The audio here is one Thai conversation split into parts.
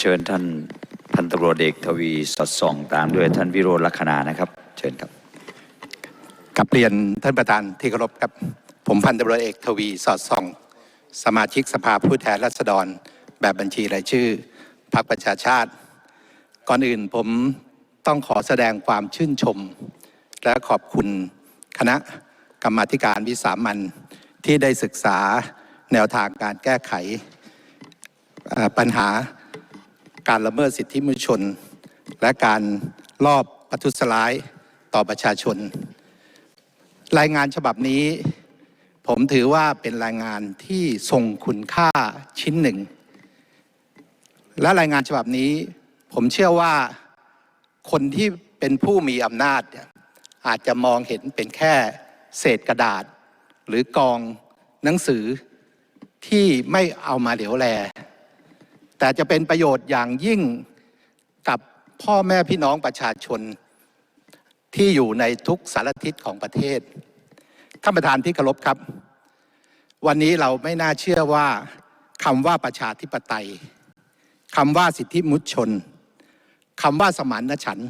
เชิญท่านพันตำรวจเอกทวีสอดส่องตามด้วยท่านวิโรจน์ลักษณานะครับ เชิญครับกับเรียนท่านประธานที่เคารพครับ ผมพันตำรวจเอกทวีสอดส่อง สมาชิกสภาผู้แทนราษฎร แบบบัญชีรายชื่อพรรคประชาชาติ ก่อนอื่นผมต้องขอแสดงความชื่นชม และขอบคุณคณะกรรมาการวิสามันที่ได้ศึกษาแนวทางการแก้ไขปัญหา การละเมิดสิทธิมนุษยชน และการลอบประทุษร้ายต่อประชาชน รายงานฉบับนี้ ผมถือว่าเป็นรายงานที่ทรงคุณค่าชิ้นหนึ่ง และรายงานฉบับนี้ ผมเชื่อว่าคนที่เป็นผู้มีอำนาจ อาจจะมองเห็นเป็นแค่เศษกระดาษ หรือกองหนังสือที่ไม่เอามาเหลียวแล แต่จะเป็นประโยชน์อย่างยิ่งกับพ่อแม่พี่น้องประชาชนที่อยู่ในทุกสารทิศของประเทศ ท่านประธานที่เคารพครับ วันนี้เราไม่น่าเชื่อว่าคำว่าประชาธิปไตยคำว่าสิทธิมนุษยชนคำว่าสมานฉัน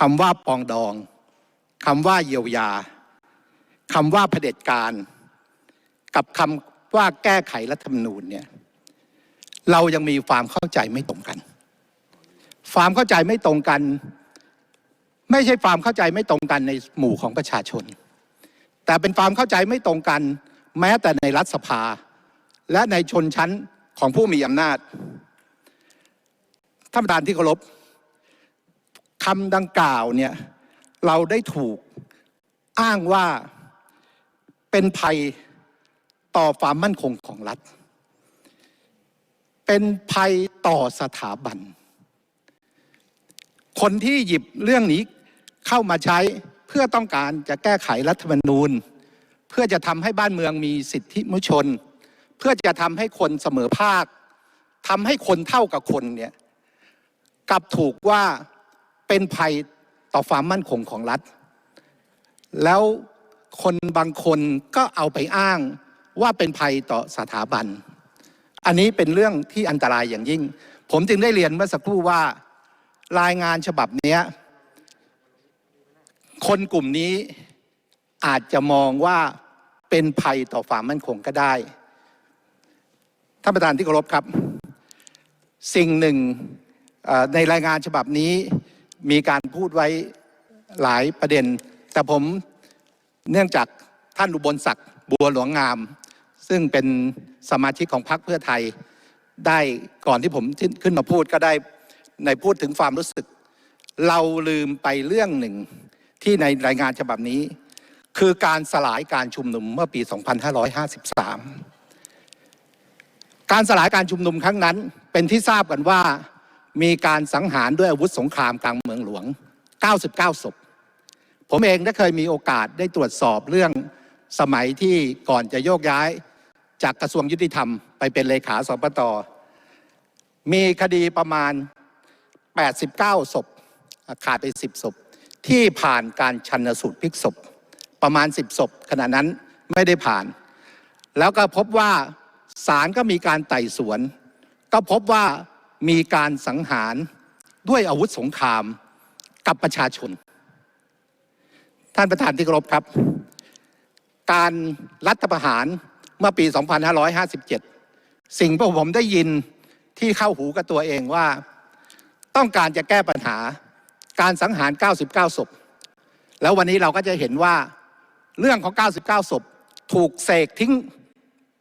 คำว่าปองดองคำว่าเยียวยาคำว่าเผด็จการ กับคำว่าแก้ไขรัฐธรรมนูญเนี่ย เรายังมีความเข้าใจไม่ตรงกัน ความเข้าใจไม่ตรงกัน ไม่ใช่ความเข้าใจไม่ตรงกันในหมู่ของประชาชน แต่เป็นความเข้าใจไม่ตรงกัน แม้แต่ในรัฐสภา และในชนชั้นของผู้มีอำนาจท่านประธานที่เคารพคำดังกล่าวเนี่ยเราได้ถูกอ้างว่าเป็นภัยต่อความมั่นคงของรัฐ เป็นภัยต่อสถาบัน คนที่หยิบเรื่องนี้เข้ามาใช้เพื่อต้องการจะแก้ไขรัฐธรรมนูญ เพื่อจะทำให้บ้านเมืองมีสิทธิมนุษยชน เพื่อจะทำให้คนเสมอภาคทำให้คนเท่ากับคนเนี่ยกลับถูกว่าเป็นภัยต่อความมั่นคงของรัฐ แล้วคนบางคนก็เอาไปอ้างว่าเป็นภัยต่อสถาบัน อันนี้เป็นเรื่องที่อันตรายอย่างยิ่ง ผมจึงได้เรียนเมื่อสักครู่ว่ารายงานฉบับนี้คนกลุ่มนี้อาจจะมองว่าเป็นภัยต่อความมั่นคงก็ได้ท่านประธานที่เคารพครับ สิ่งหนึ่งในรายงานฉบับนี้มีการพูดไว้หลายประเด็น แต่ผมเนื่องจากท่านอุบลศักดิ์บัวหลวงงาม ซึ่งเป็นสมาชิกของพรรคเพื่อไทยได้ก่อนที่ผมขึ้นมาพูดก็ได้ในพูดถึงความรู้สึก เราลืมไปเรื่องหนึ่งที่ในรายงานฉบับนี้ คือการสลายการชุมนุมเมื่อปี 2553 การสลายการชุมนุมครั้งนั้นเป็นที่ทราบกันว่ามีการสังหารด้วยอาวุธสงครามกลางเมืองหลวง 99 ศพ ผมเองได้เคยมีโอกาสได้ตรวจสอบเรื่องสมัยที่ก่อนจะโยกย้าย จากกระทรวงยุติธรรมไปเป็นเลขาสปตมีคดีประมาณ 89 ศพ ขาดไป 10 ศพ ที่ผ่านการชันสูตรพลิกศพ ประมาณ 10 ศพ ขณะนั้นไม่ได้ผ่าน แล้วก็พบว่าศาลก็มีการไต่สวน ก็พบว่ามีการสังหารด้วยอาวุธสงครามกับประชาชน ท่านประธานที่เคารพครับ การรัฐประหาร มื่อปี 2557 สิ่งที่ผมได้ยินที่เข้าหูกับตัวเองว่า ต้องการจะแก้ปัญหาการสังหาร 99 ศพ แล้ววันนี้เราก็จะเห็นว่าเรื่องของ 99 ศพ ถูกเสกทิ้ง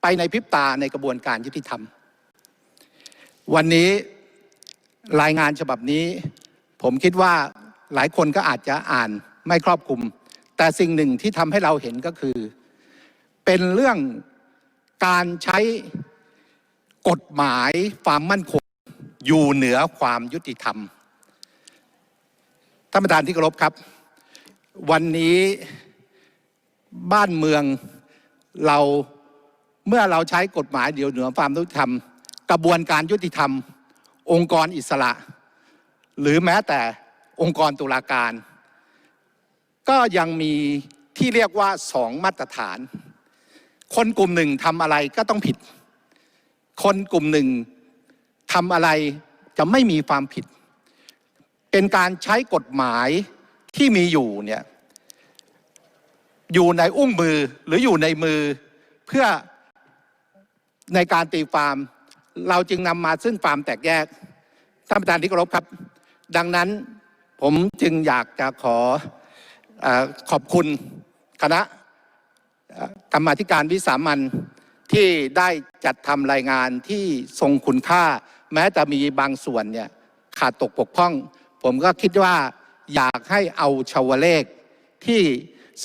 ไปในพริบตาในกระบวนการยุติธรรม วันนี้รายงานฉบับนี้ ผมคิดว่าหลายคนก็อาจจะอ่านไม่ครอบคลุม แต่สิ่งหนึ่งที่ทำให้เราเห็นก็คือ เป็นเรื่อง การใช้กฎหมายความมั่นคงอยู่เหนือความยุติธรรม ท่านประธานที่เคารพครับ วันนี้บ้านเมืองเราเมื่อเราใช้กฎหมายเดียวเหนือความยุติธรรม กระบวนการยุติธรรม องค์กรอิสระ หรือแม้แต่องค์กรตุลาการ ก็ยังมีที่เรียกว่าสองมาตรฐาน คนกลุ่มหนึ่งทำอะไรก็ต้องผิด คนกลุ่มหนึ่งทำอะไรจะไม่มีความผิด เป็นการใช้กฎหมายที่มีอยู่เนี่ยอยู่ในอุ้งมือหรืออยู่ในมือเพื่อในการตีความเราจึงนำมาซึ่งความแตกแยกท่านประธานที่เคารพครับ ดังนั้นผมจึงอยากจะขออขอบคุณคณะ กรรมาธิการวิสามันที่ได้จัดทำรายงานที่ทรงคุณค่า แม้จะมีบางส่วนเนี่ยขาดตกปกพร่อง ผมก็คิดว่าอยากให้เอาชาวเลขที่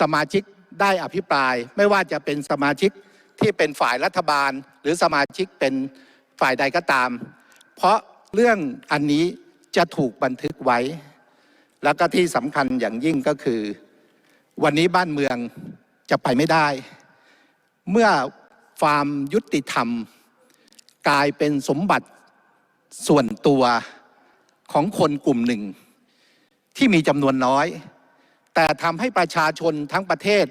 สมาชิกได้อภิปราย ไม่ว่าจะเป็นสมาชิกที่เป็นฝ่ายรัฐบาล หรือสมาชิกเป็นฝ่ายใดก็ตาม เพราะเรื่องอันนี้จะถูกบันทึกไว้ แล้วก็ที่สำคัญอย่างยิ่งก็คือ วันนี้บ้านเมือง จะไปไม่ได้ เมื่อความยุติธรรม กลายเป็นสมบัติส่วนตัวของคนกลุ่มหนึ่ง ที่มีจำนวนน้อย แต่ทำให้ประชาชนทั้งประเทศ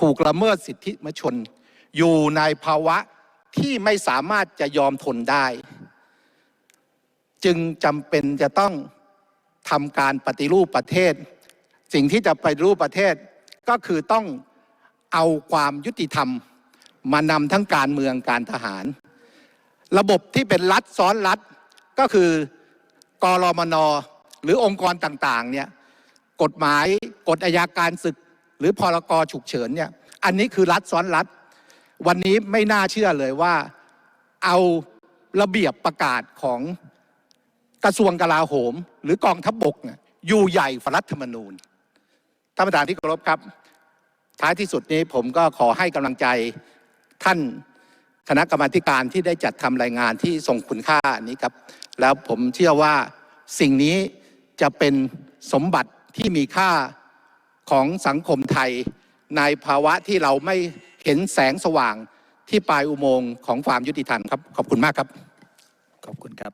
ถูกละเมิดสิทธิมชน อยู่ในภาวะที่ไม่สามารถจะยอมทนได้ จึงจำเป็นจะต้องทำการปฏิรูปประเทศ สิ่งที่จะปฏิรูปประเทศก็คือต้อง เอาความยุติธรรม มานำทั้งการเมืองการทหาร ระบบที่เป็นรัฐซ้อนรัฐก็คือกรมนหรือองค์กรต่างๆเนี่ยกฎหมายกฎอายการศึก หรือพรกฉุกเฉินเนี่ยอันนี้คือรัฐซ้อนรัฐ วันนี้ไม่น่าเชื่อเลยว่าเอาระเบียบประกาศของกระทรวงกลาโหม หรือกองทัพบกอยู่ใหญ่ฝรัฐธรรมนูญท่านประธานที่เคารพครับ ท้ายที่สุดนี้ผมก็ขอให้กำลังใจท่านคณะกรรมาการที่ได้จัดทำรายงานที่ทรงคุณค่านี้ครับ แล้วผมเชื่อว่าสิ่งนี้จะเป็นสมบัติที่มีค่าของสังคมไทย ในภาวะที่เราไม่เห็นแสงสว่างที่ปลายอุโมงค์ของความยุติธรรมครับ ขอบคุณมากครับ ขอบคุณครับ